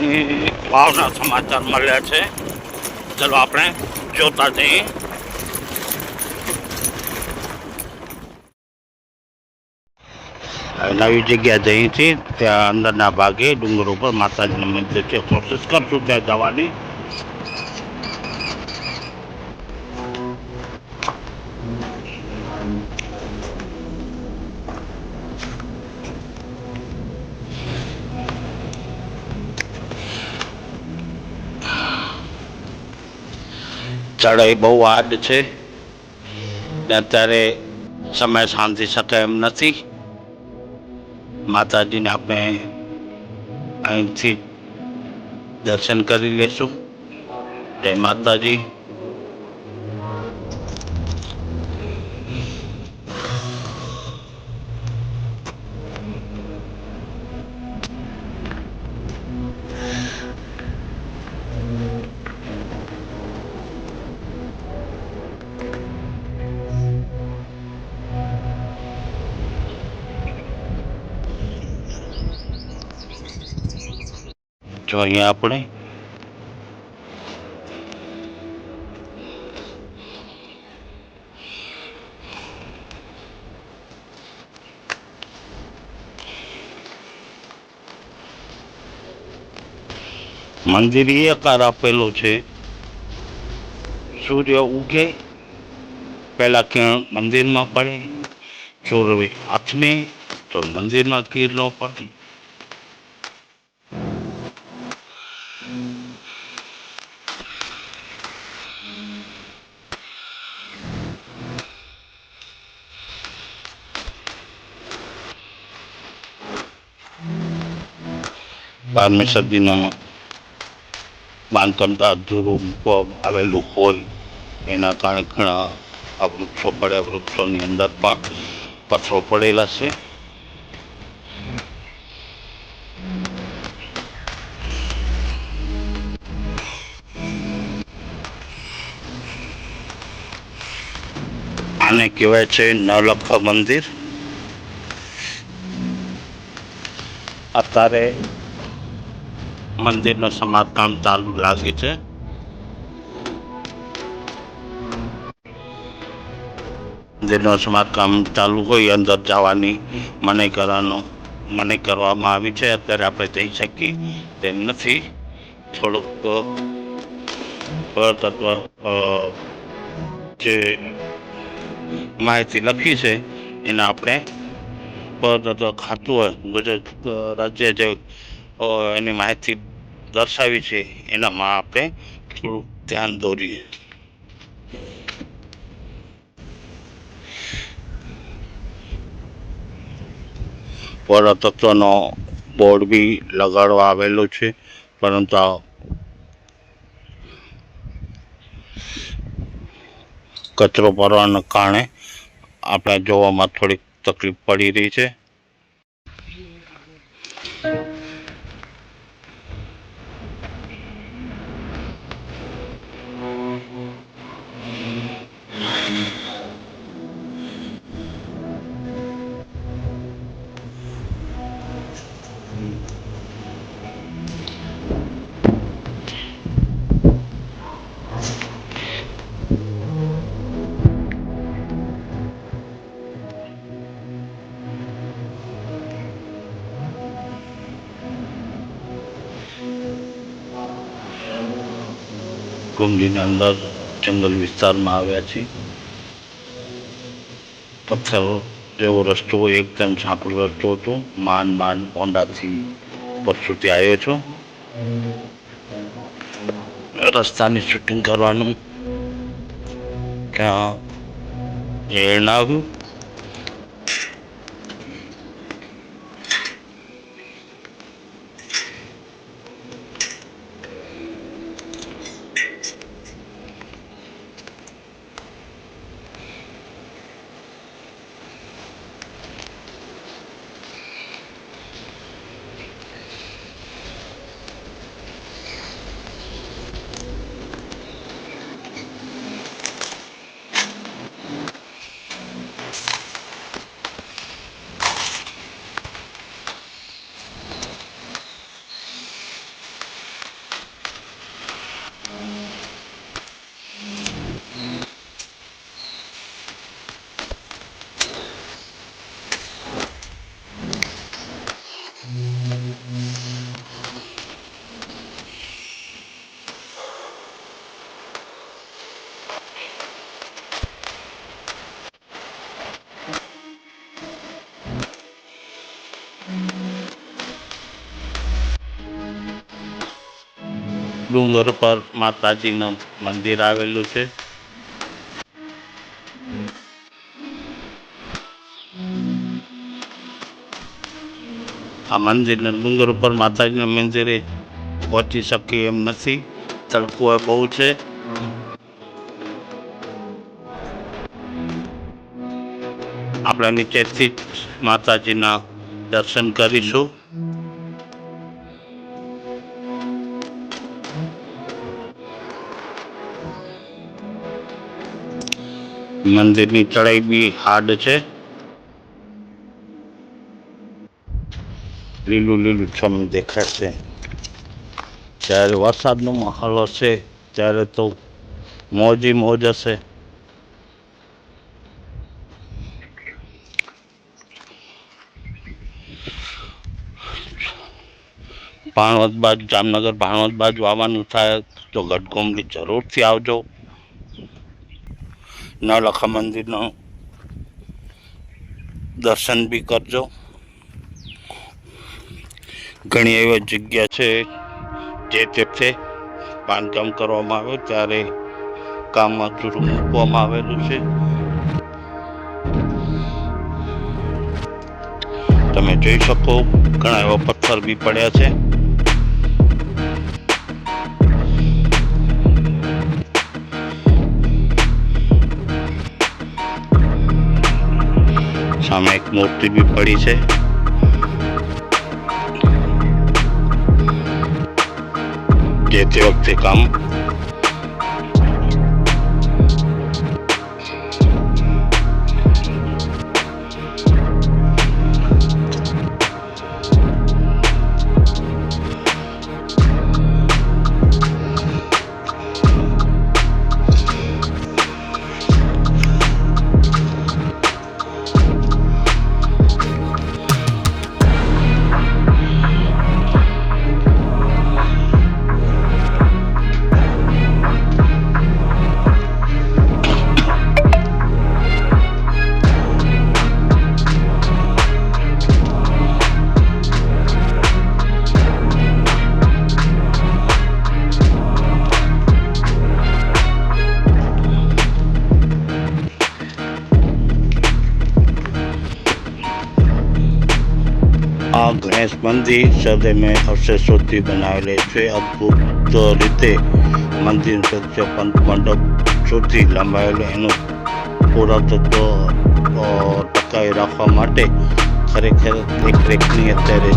ની વાવના સમાચાર મળ્યા છે. ચલો આપણે જોતા જઈએ. નવી જગ્યા જઈથી ત્યાં અંદરના ભાગે ડુંગર ઉપર માતાજીનું મંદિર છે. કોશિશ કરશું ત્યાં જવાની. ચડાઈ બહુ હાર્ડ છે. ને અત્યારે સમય શાંતિ શકે એમ નથી. માતાજીને આપણે અહીંથી દર્શન કરી લેશું. જય માતાજી. જો અહીંયા આપણે મંદિર એ આકાર આપેલો છે. સૂર્ય ઉગે, પહેલા કિરણ મંદિરમાં પડે સૂર્ય આથમે તો મંદિરમાં કિરણો પડે. બારમી સદીના બાંધકામ તો અધૂરું મૂકવા આવેલું હોય, એના કારણે ઘણા આ વૃક્ષો પડ્યા, વૃક્ષોની અંદર પણ પથ્થરો પડેલા છે. આને કહેવાય છે નવલખા મંદિર. અત્યારે મંદિરનું સમારકામ ચાલુ લાગે છે. મંદિરનું સમારકામ ચાલુ હોય, અંદર જવાની મનાઈ કરવાનો મનાઈ કરવામાં આવી છે. અત્યારે આપણે જઈ શકીએ તેમ નથી. થોડુંક પુરાતત્વ જે માહિતી લખી છે, એને આપણે પુરાતત્વ ખાતું હોય, ગુજરાત રાજ્ય જે એની માહિતી દર્શાવી છે, એનામાં આપણે થોડુંક ધ્યાન દોરીએ. પુરાતત્વનો બોર્ડ બી લગાડવા આવેલો છે, પરંતુ કચરો ભરવાના કારણે આપણે જોવામાં થોડીક તકલીફ પડી રહી છે. કુંભની અંદર જંગલ વિસ્તારમાં આવ્યા છીએ. પથ્થર જેવો રસ્તો એકદમ સાંકડો રસ્તો હતો. માન માન ઓંડાથી ઉપર સુધી આવ્યો છો. રસ્તાની શૂટિંગ કરવાનું. ત્યાં મેળ આવ્યું ડુંગર પર માતાજીનું મંદિર આવેલું છે. આ મંદિરના ડુંગર ઉપર માતાજીના મંદિરે પહોંચી શકીએ એમ નથી. તડકો બહુ છે. આપણે નીચેથી જ માતાજીના દર્શન કરીશું. મંદિરની ચડાઈ બી હાર્ડ છે. લીલું લીલું છમ દેખાશે. જ્યારે વરસાદનો માહોલ હશે, ત્યારે તો મોજી મોજ હશે. ભાણવત બાજુ જામનગર ભાણવત બાજુ આવવાનું થાય તો ગઢકોમડી જરૂરથી આવજો. નવલખા મંદિરનું દર્શન બી કરજો. ઘણી એવી જગ્યા છે જે તે બાંધકામ કરવામાં આવ્યું ત્યારે કામમાં ચૂરું મૂકવામાં આવેલું છે. તમે જોઈ શકો ઘણા એવા પથ્થર બી પડ્યા છે. સામે એક મૂર્તિ બી પડી છે. જે તે વખતે કામ મંદિર સદૈમે અવશેષોથી બનાવેલે છે. અદ્ભુત રીતે મંદિર સત્ય પંચ મંડપ સુધી લંબાયેલું એનું પુરાતત્વ ટકાવી રાખવા માટે ખરેખર દેખરેખની અત્યારે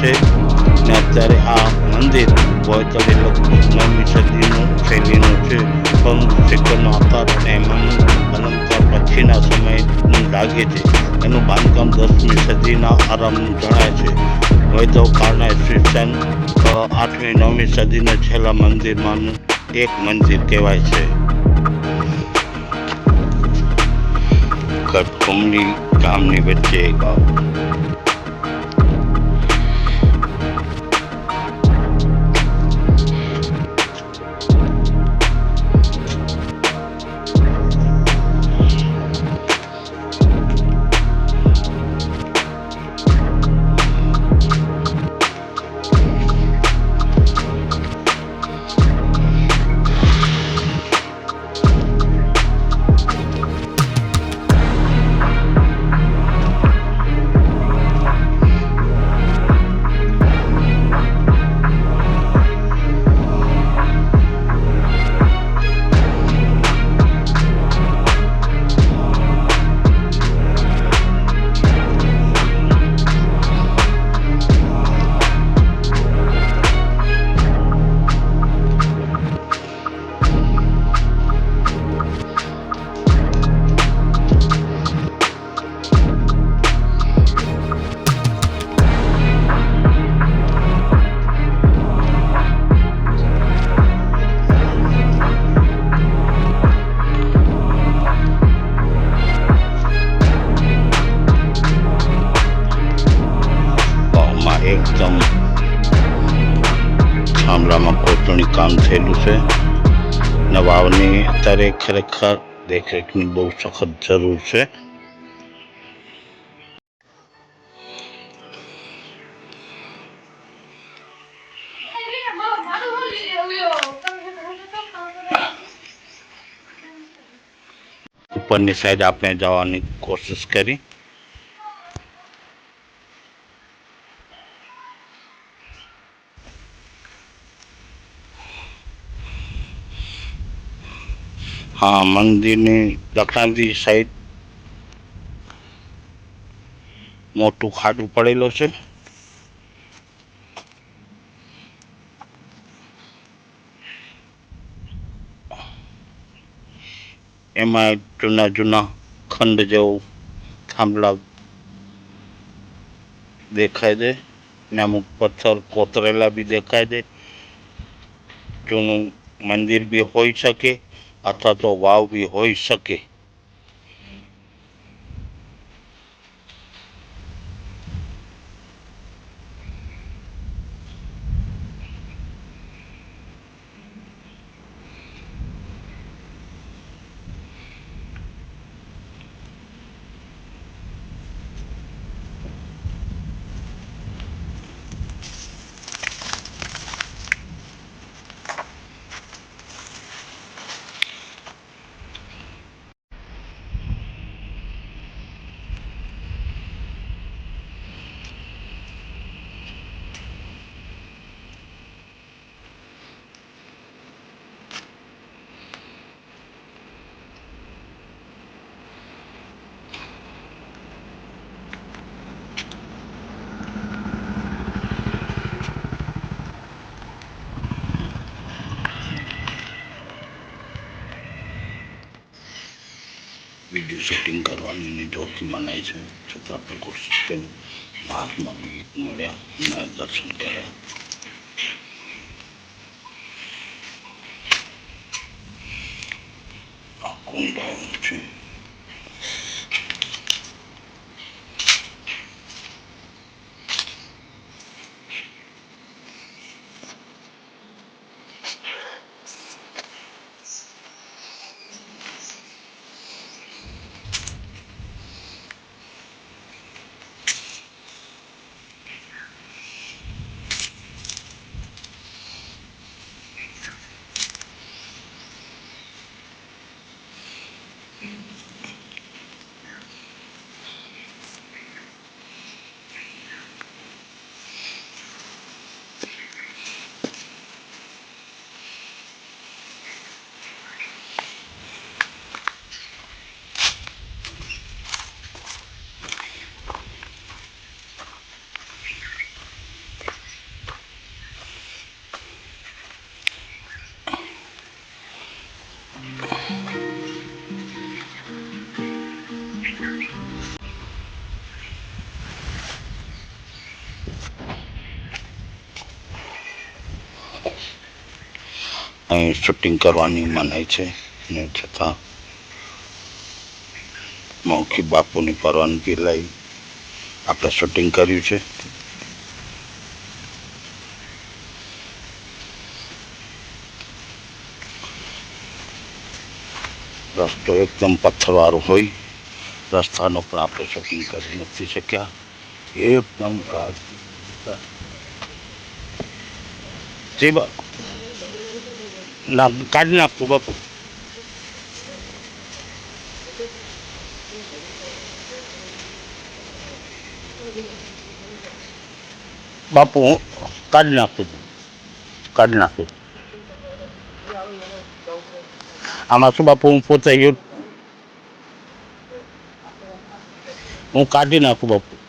છે. ને અત્યારે આ મંદિર લગભગ નવમી સદીનું શૈલીનું છે, પણ શિખરનો આકાર અને એમાંનું અલંકાર પછીના સમયનું લાગે છે. એનું બાંધકામ દસમી સદીના આરંભનું જણાય છે. વૈદવ કાળના ઈસવીસન આઠમી, નવમી સદીના છેલ્લા મંદિરમાંનું એક મંદિર કહેવાય છે. કટકુમની ગામની વચ્ચે એક ગામ ખરેખર દેખરેખની બહુ સખત જરૂર છે. ઉપરની સાઈડ આપણે જવાની કોશિશ કરી. હા, મંદિરની દક્ષિણની સાઈડ મોટું ખાડું પડેલું છે. એમાં જૂના જૂના ખંડ જેવું થાંભલા દેખાય છે ને અમુક પથ્થર કોતરેલા બી દેખાય છે જૂનું મંદિર બી હોઈ શકે. અથવા તો વાવ બી હોઈ શકે. વીડિયો શૂટિંગ કરવાની એની જોરથી મનાય છે છતાં આપણે કોશિશ કરી મહાત્મા મળ્યા અને દર્શન કર્યા આ કુંડ આવેલું છે અહીં શૂટિંગ કરવાની મનાય છે. ને છતાં મૌખી બાપુની પરવાનગી લઈ આપણે શૂટિંગ કર્યું છે. રસ્તો એકદમ પથ્થરવાળો હોય. રસ્તાનો પણ આપણે શૂટિંગ કરી નથી શક્યા. એકદમ જી ના કાઢી નાખતું બાપુ. બાપુ, હું કાઢી નાખું. કાઢી નાખું. આમાં શું બાપુ, હું પોતે ગયો? હું કાઢી નાખું બાપુ.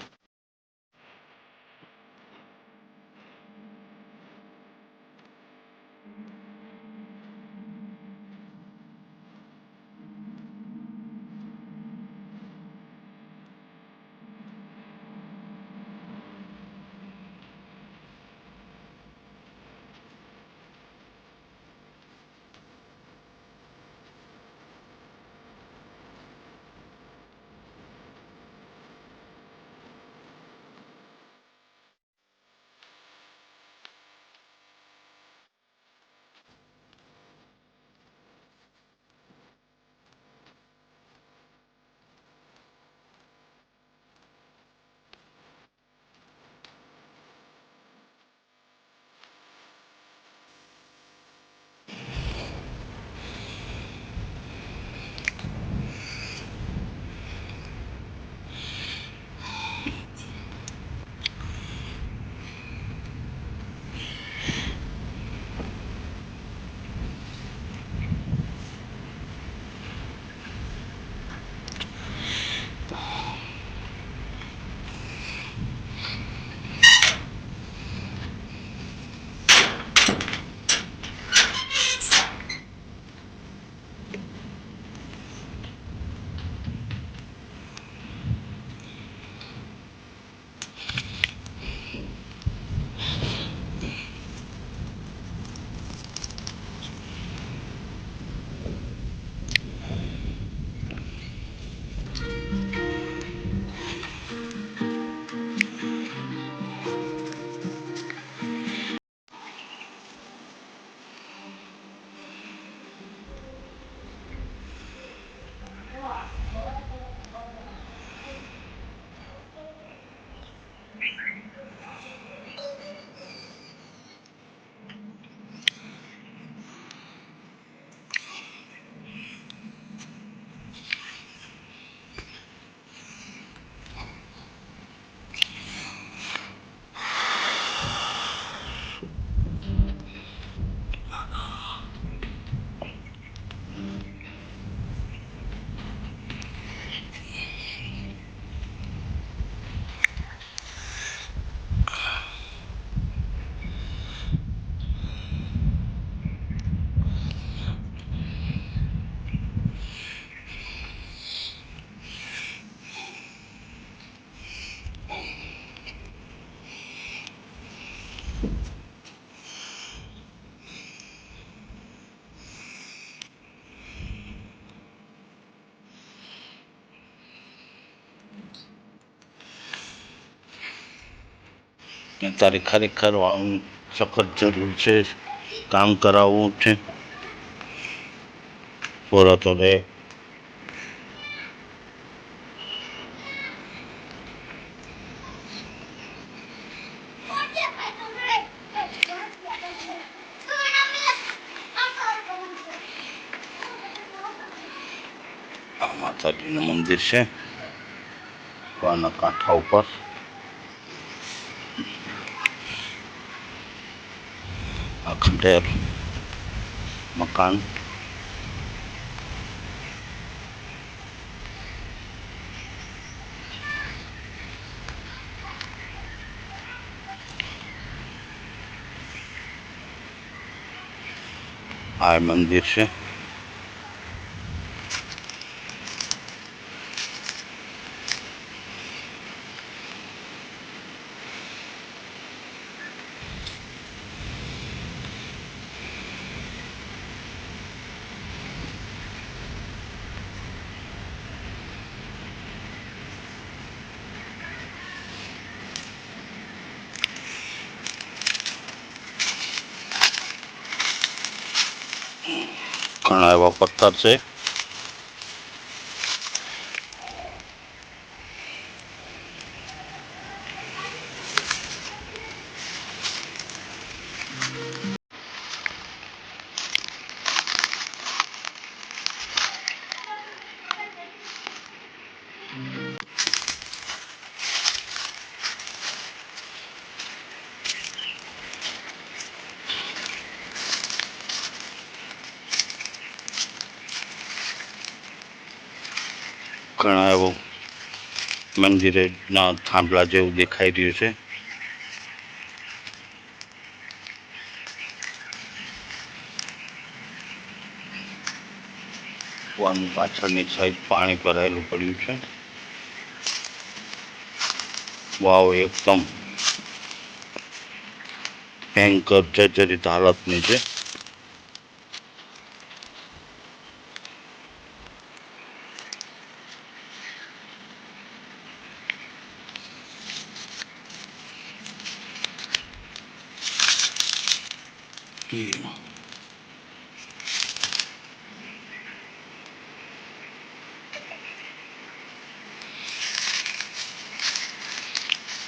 કે તારે ખરેખર સખત જરૂર છે કામ કરાવવું છે. રે માતાજીનું મંદિર છે. વાના કાંઠા ઉપર. ખંડેર મકાન આ મંદિર છે પથ્થર છે. ઘણા મંદિરે ના થાંભલા જેવું દેખાઈ રહ્યું છે. કૂવાની પાછળની સાઈડ પાણી ભરાયેલું પડ્યું છે. વાવ એકદમ ભયંકર જર્જરિત હાલતની છે.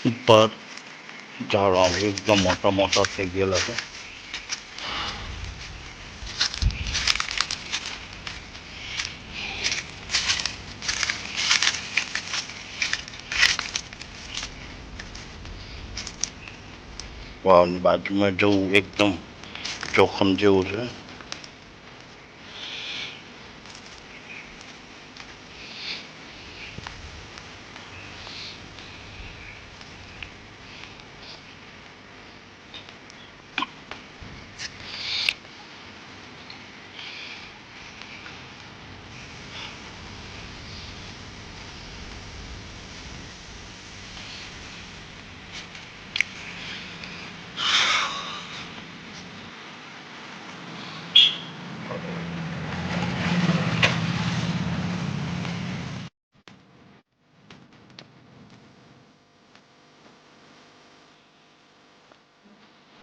ઉપર ઝાડવા એકદમ મોટા મોટા થઈ ગયેલા છે વાવની બાજુમાં જવું એકદમ જોખમ જેવું છે.